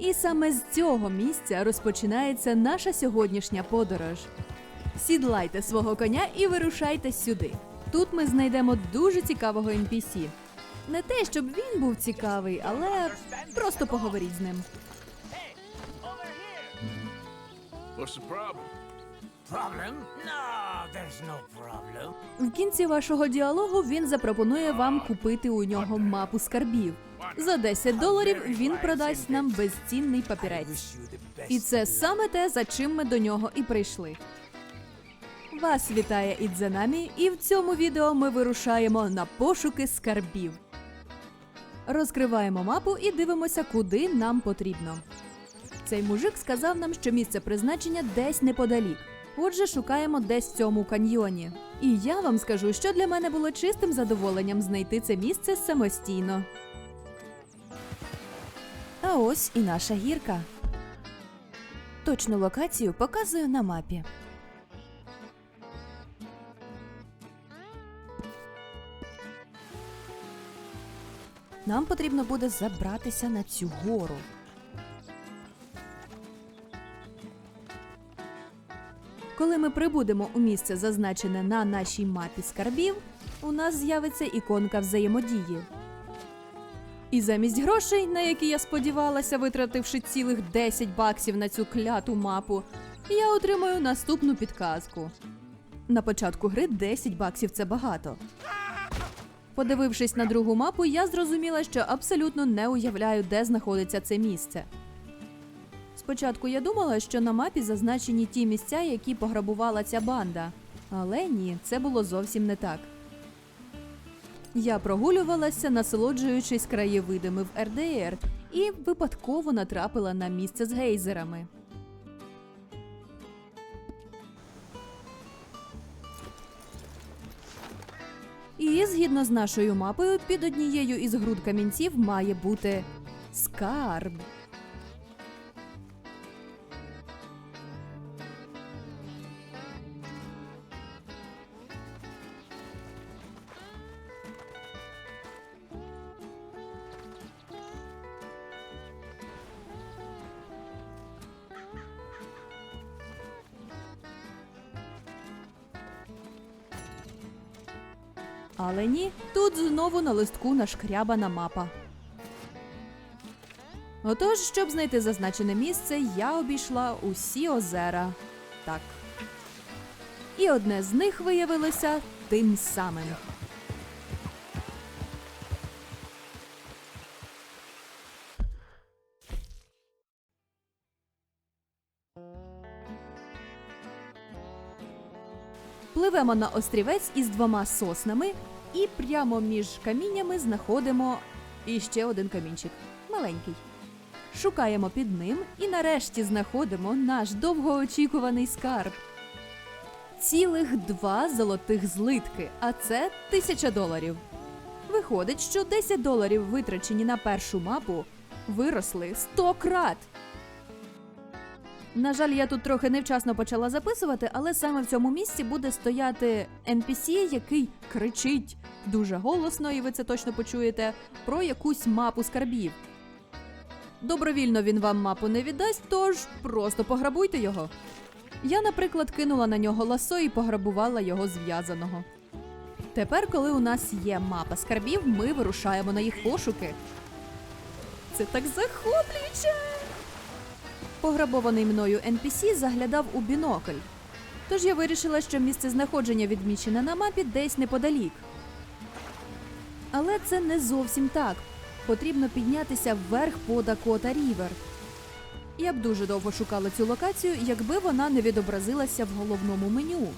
І саме з цього місця розпочинається наша сьогоднішня подорож. Сідлайте свого коня і вирушайте сюди. Тут ми знайдемо дуже цікавого NPC. Не те, щоб він був цікавий, але просто поговоріть з ним. В кінці вашого діалогу він запропонує вам купити у нього мапу скарбів. За 10 доларів він продасть нам безцінний папірець. І це саме те, за чим ми до нього і прийшли. Вас вітає Ідзанамі, і в цьому відео ми вирушаємо на пошуки скарбів. Розкриваємо мапу і дивимося, куди нам потрібно. Цей мужик сказав нам, що місце призначення десь неподалік. Отже, шукаємо десь в цьому каньйоні. І я вам скажу, що для мене було чистим задоволенням знайти це місце самостійно. А ось і наша гірка. Точну локацію показую на мапі. Нам потрібно буде забратися на цю гору. Коли ми прибудемо у місце, зазначене на нашій мапі скарбів, у нас з'явиться іконка взаємодії. І замість грошей, на які я сподівалася, витративши цілих 10 баксів на цю кляту мапу, я отримаю наступну підказку. На початку гри 10 баксів це багато. Подивившись на другу мапу, я зрозуміла, що абсолютно не уявляю, де знаходиться це місце. Спочатку я думала, що на мапі зазначені ті місця, які пограбувала ця банда. Але ні, це було зовсім не так. Я прогулювалася, насолоджуючись краєвидами в РДР, і випадково натрапила на місце з гейзерами. І згідно з нашою мапою, під однією із груд камінців має бути скарб. Але ні, тут знову на листку нашкрябана мапа. Отож, щоб знайти зазначене місце, я обійшла усі озера. Так. І одне з них виявилося тим самим. Пливемо на острівець із двома соснами, і прямо між каміннями знаходимо іще один камінчик маленький. Шукаємо під ним і нарешті знаходимо наш довгоочікуваний скарб. Цілих два золотих злитки, а це тисяча доларів. Виходить, що 10 доларів, витрачені на першу мапу, виросли 100 крат. На жаль, я тут трохи невчасно почала записувати, але саме в цьому місці буде стояти NPC, який кричить дуже голосно, і ви це точно почуєте, про якусь мапу скарбів. Добровільно він вам мапу не віддасть, тож просто пограбуйте його. Я, наприклад, кинула на нього ласо і пограбувала його зв'язаного. Тепер, коли у нас є мапа скарбів, ми вирушаємо на їх пошуки. Це так захоплююче! Пограбований мною NPC заглядав у бінокль. Тож я вирішила, що місце знаходження відмічене на мапі десь неподалік. Але це не зовсім так. Потрібно піднятися вверх по Дакота Рівер. Я б дуже довго шукала цю локацію, якби вона не відобразилася в головному меню.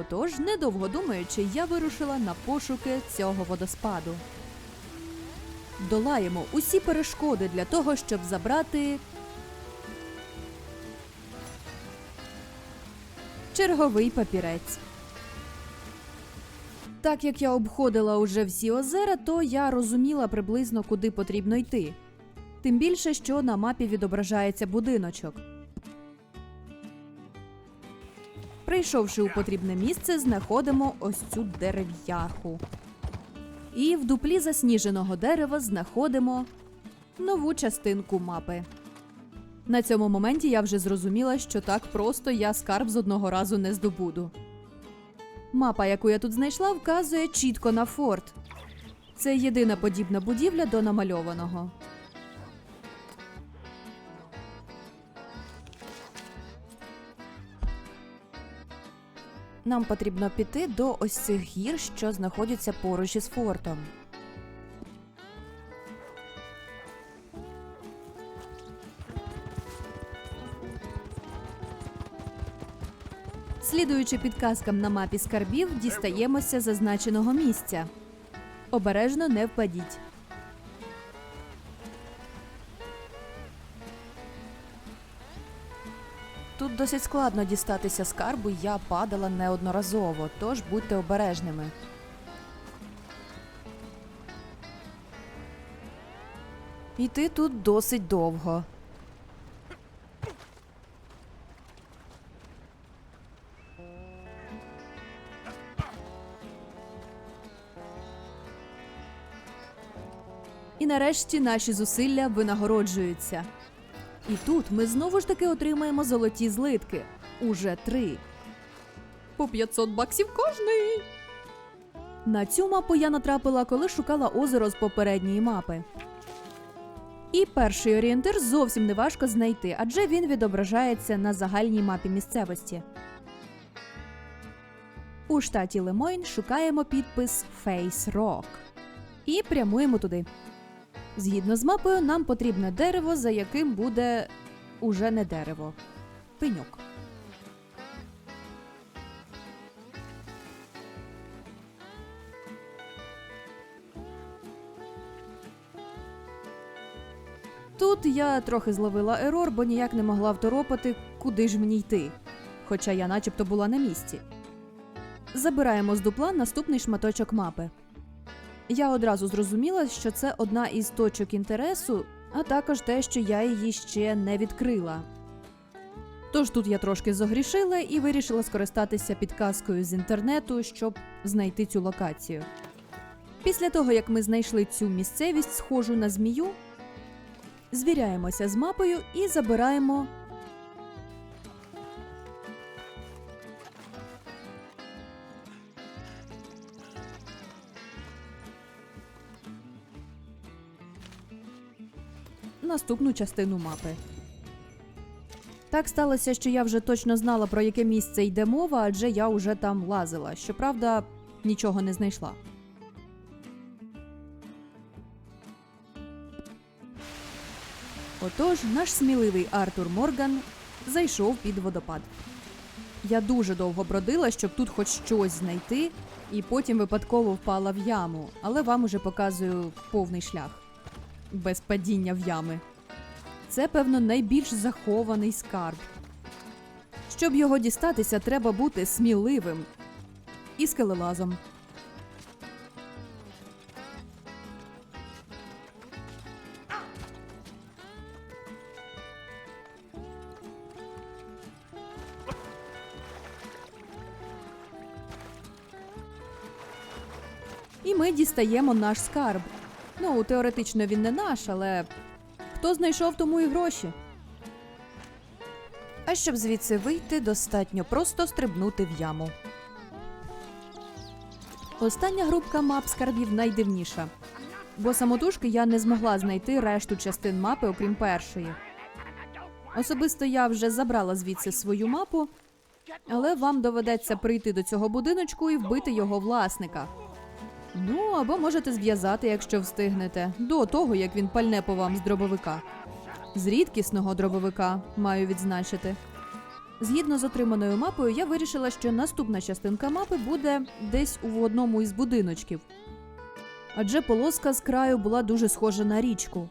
Отож, недовго думаючи, я вирушила на пошуки цього водоспаду. Долаємо усі перешкоди для того, щоб забрати черговий папірець. Так як я обходила уже всі озера, то я розуміла приблизно, куди потрібно йти. Тим більше, що на мапі відображається будиночок. Прийшовши у потрібне місце, знаходимо ось цю дерев'яху. І в дуплі засніженого дерева знаходимо нову частинку мапи. На цьому моменті я вже зрозуміла, що так просто я скарб з одного разу не здобуду. Мапа, яку я тут знайшла, вказує чітко на форт. Це єдина подібна будівля до намальованого. Нам потрібно піти до ось цих гір, що знаходяться поруч із фортом. Слідуючи підказкам на мапі скарбів, дістаємося зазначеного місця. Обережно не впадіть. Тут досить складно дістатися скарбу, я падала неодноразово, тож будьте обережними. Йти тут досить довго. І нарешті наші зусилля винагороджуються. І тут ми знову ж таки отримаємо золоті злитки. Уже три. По 500 баксів кожний. На цю мапу я натрапила, коли шукала озеро з попередньої мапи. І перший орієнтир зовсім не важко знайти, адже він відображається на загальній мапі місцевості. У штаті Лемойн шукаємо підпис Face Rock і прямуємо туди. Згідно з мапою, нам потрібне дерево, за яким буде уже не дерево. Пеньок. Тут я трохи зловила ерор, бо ніяк не могла второпати, куди ж мені йти. Хоча я начебто була на місці. Забираємо з дупла наступний шматочок мапи. Я одразу зрозуміла, що це одна із точок інтересу, а також те, що я її ще не відкрила. Тож тут я трошки загрішила і вирішила скористатися підказкою з інтернету, щоб знайти цю локацію. Після того, як ми знайшли цю місцевість, схожу на змію, звіряємося з мапою і забираємо наступну частину мапи. Так сталося, що я вже точно знала, про яке місце йде мова, адже я уже там лазила. Щоправда, нічого не знайшла. Отож, наш сміливий Артур Морган зайшов під водопад. Я дуже довго бродила, щоб тут хоч щось знайти, і потім випадково впала в яму, але вам уже показую повний шлях без падіння в ями. Це, певно, найбільш захований скарб. Щоб його дістатися, треба бути сміливим і скелелазом. І ми дістаємо наш скарб. Ну, теоретично він не наш, але хто знайшов тому і гроші. А щоб звідси вийти, достатньо просто стрибнути в яму. Остання групка мап скарбів найдивніша. Бо самотужки я не змогла знайти решту частин мапи, окрім першої. Особисто я вже забрала звідси свою мапу, але вам доведеться прийти до цього будиночку і вбити його власника. Ну, або можете зв'язати, якщо встигнете, до того, як він пальне по вам з дробовика. З рідкісного дробовика маю відзначити. Згідно з отриманою мапою, я вирішила, що наступна частинка мапи буде десь у одному із будиночків. Адже полоска з краю була дуже схожа на річку.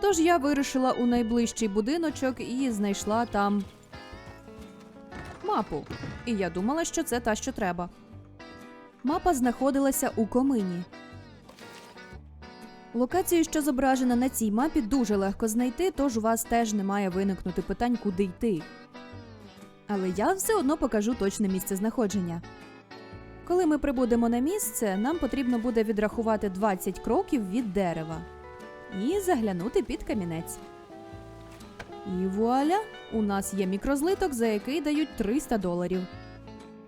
Тож я вирішила у найближчий будиночок і знайшла там мапу. І я думала, що це та, що треба. Мапа знаходилася у комині. Локацію, що зображена на цій мапі, дуже легко знайти, тож у вас теж не має виникнути питань, куди йти. Але я все одно покажу точне місце знаходження. Коли ми прибудемо на місце, нам потрібно буде відрахувати 20 кроків від дерева. і заглянути під камінець. І вуаля, у нас є мікрозлиток, за який дають 300 доларів.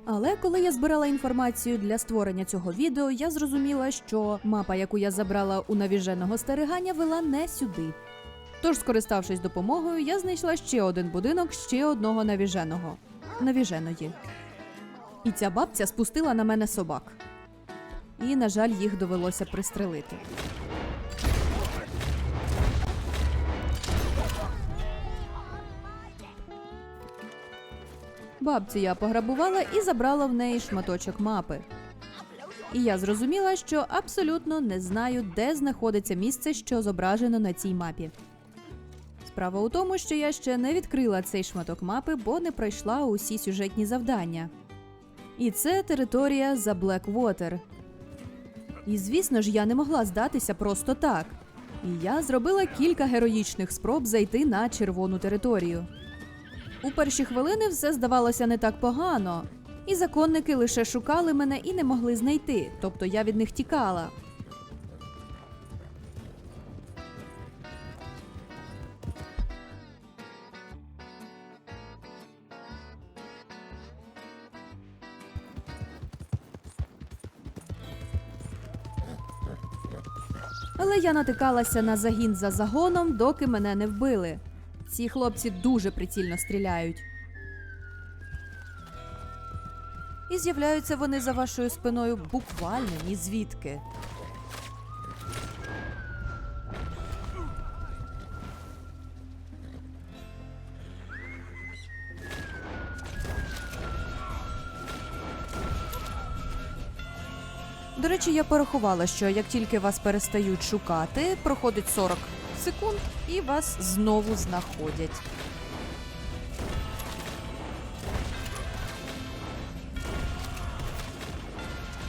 Але коли я збирала інформацію для створення цього відео, я зрозуміла, що мапа, яку я забрала у навіженого стерегання, вела не сюди. Тож, скориставшись допомогою, я знайшла ще один будинок ще одного навіженого навіженої. І ця бабця спустила на мене собак. І, на жаль, їх довелося пристрелити. Бабцю я пограбувала і забрала в неї шматочок мапи. І я зрозуміла, що абсолютно не знаю, де знаходиться місце, що зображено на цій мапі. Справа у тому, що я ще не відкрила цей шматок мапи, бо не пройшла усі сюжетні завдання. І це територія за Блеквотер. І звісно ж, я не могла здатися просто так. І я зробила кілька героїчних спроб зайти на червону територію. У перші хвилини все здавалося не так погано, і законники лише шукали мене і не могли знайти, тобто я від них тікала. Але я натикалася на загін за загоном, доки мене не вбили. Ці хлопці дуже прицільно стріляють. І з'являються вони за вашою спиною буквально ні звідки. До речі, я порахувала, що як тільки вас перестають шукати, проходить 40 секунд і вас знову знаходять.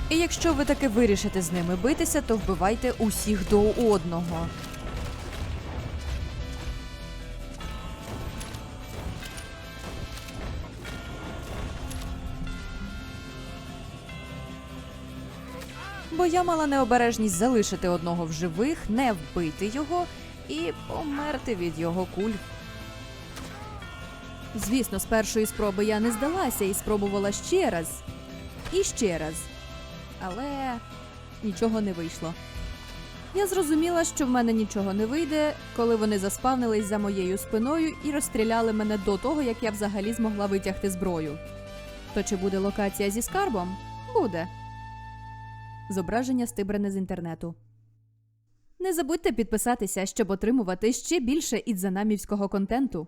І якщо ви таки вирішите з ними битися, то вбивайте усіх до одного. Бо я мала необережність залишити одного в живих, не вбити його і померти від його куль. Звісно, з першої спроби я не здалася і спробувала ще раз. І ще раз. Але нічого не вийшло. Я зрозуміла, що в мене нічого не вийде, коли вони заспавнились за моєю спиною і розстріляли мене до того, як я взагалі змогла витягти зброю. То чи буде локація зі скарбом? Буде. Зображення стибрене з інтернету. Не забудьте підписатися, щоб отримувати ще більше ідзанамівського контенту.